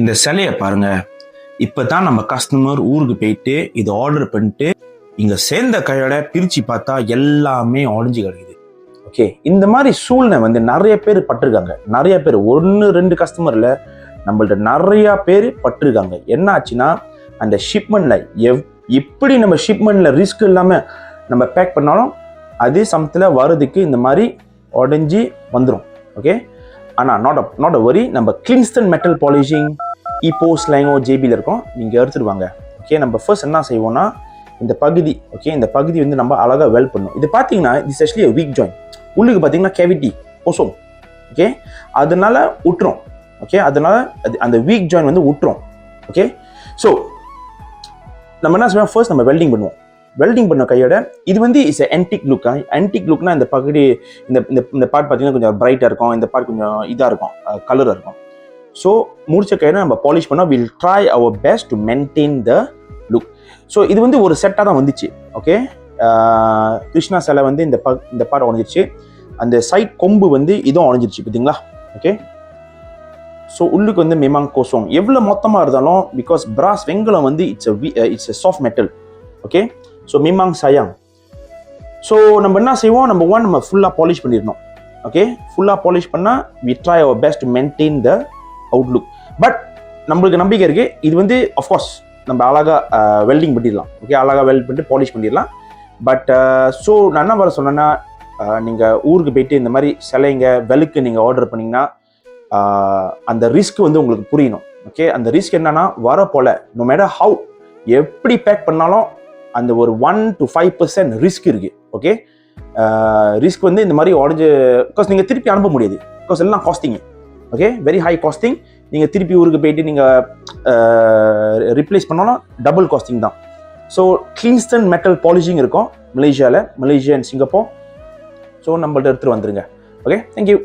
இந்த சிலையை பாருங்க. இப்பதான் நம்ம கஸ்டமர் ஊருக்கு போயிட்டு இதை ஆர்டர் பண்ணிட்டு இங்கே சேர்ந்த கையோட பிரித்து பார்த்தா எல்லாமே உடஞ்சி கிடைக்குது. ஓகே இந்த மாதிரி சூழ்நிலை வந்து நிறைய பேர் பட்டிருக்காங்க. நிறைய பேர் ஒன்று ரெண்டு கஸ்டமரில் நம்மள்ட்ட நிறையா பேர் பட்டிருக்காங்க. என்ன ஆச்சுன்னா அந்த ஷிப்மெண்ட்டில் எவ் எப்படி நம்ம ஷிப்மெண்ட்டில் ரிஸ்க் இல்லாமல் நம்ம பேக் பண்ணாலும் அதே சமயத்தில் வர்றதுக்கு இந்த மாதிரி உடஞ்சி வந்துடும் ஓகே ஆனால் நாட் அ நாட் அ வரி நம்ம கிளின்ஸ்டன் மெட்டல் பாலிஷிங் இப்போ ஸ்லைங்கோ ஜேபியில் இருக்கோம். நீங்கள் எடுத்துடுவாங்க. ஓகே நம்ம ஃபர்ஸ்ட் என்ன செய்வோம்னா இந்த பகுதி ஓகே இந்த பகுதி வந்து நம்ம அழகாக வெல் பண்ணும். இது பார்த்தீங்கன்னா இது ஆக்சுவலி வீக் ஜாயின் உள்ளுக்கு பார்த்தீங்கன்னா கேவிட்டி கொசம் ஓகே அதனால விட்டுரும் ஓகே அதனால அது அந்த வீக் ஜாயின் வந்து விட்டுரும் ஓகே ஸோ நம்ம என்ன செய்வோம்? ஃபர்ஸ்ட் நம்ம வெல்டிங் பண்ணுவோம். வெல்டிங் பண்ண கையோட இது வந்து இஸ் ஆன்டிக் லுக்கா ஆன்டிக் லுக்னா இந்த பகுதி இந்த இந்த இந்த பார்ட் பார்த்தீங்கன்னா கொஞ்சம் பிரைட்டாக இருக்கும். இந்த பார்ட் கொஞ்சம் இதாக இருக்கும். கலராக இருக்கும். ஸோ முடிச்ச கையோட நம்ம பாலிஷ் பண்ணால் will try our best to maintain the look so இது வந்து ஒரு செட்டாக தான் வந்துச்சு. ஓகே கிருஷ்ணா சிலை வந்து இந்த ப இந்த பார்ட் உடஞ்சிருச்சு. அந்த சைட் கொம்பு வந்து இதுவும் உடஞ்சிருச்சு பார்த்தீங்களா? ஓகே ஸோ உள்ளுக்கு வந்து மிமாங் கோசோங் எவ்வளோ மொத்தமாக இருந்தாலும் பிகாஸ் பிராஸ் வெங்கலம் வந்து it's it's a soft metal okay so மிமாங் சயாங் ஸோ நம்ம என்ன செய்வோம்? நம்ம ஒன் நம்ம ஃபுல்லாக பாலிஷ் பண்ணிடணும். ஓகே ஃபுல்லாக பாலிஷ் பண்ணால் we try our best to maintain the outlook but நம்மளுக்கு நம்பிக்கை இருக்குது இது வந்து அஃப்கோர்ஸ் நம்ம அழகாக வெல்டிங் பண்ணிடலாம். ஓகே அழகாக வெல்ட் பண்ணிட்டு பாலிஷ் பண்ணிடலாம். பட் ஸோ நான் என்ன வர சொன்னேன்னா நீங்கள் ஊருக்கு போயிட்டு இந்த மாதிரி சிலைங்க வெலுக்கு நீங்கள் ஆர்டர் பண்ணிங்கன்னா அந்த ரிஸ்க் வந்து உங்களுக்கு புரியணும். ஓகே அந்த ரிஸ்க் என்னன்னா வர போல நோ மேட்டர் ஹவு எப்படி பேக் பண்ணாலும் அந்த ஒரு one to five percent risk இருக்குது ஓகே ரிஸ்க் வந்து இந்த மாதிரி உடஞ்சு பிகாஸ் நீங்கள் திருப்பி அனுப்ப முடியாது. பிகாஸ் எல்லாம் costing okay very high costing நீங்கள் திருப்பி ஊருக்கு போயிட்டு நீங்கள் ரிப்ளேஸ் பண்ணாலும் டபுள் காஸ்டிங் தான். ஸோ கிளீன்ஸ்டன் மெட்டல் பாலிஷிங் இருக்கும் மலேசியாவில் மலேசியா அண்ட் சிங்கப்பூர் ஸோ நம்மள்ட்ட எடுத்துகிட்டு வந்துருங்க. Okay thank you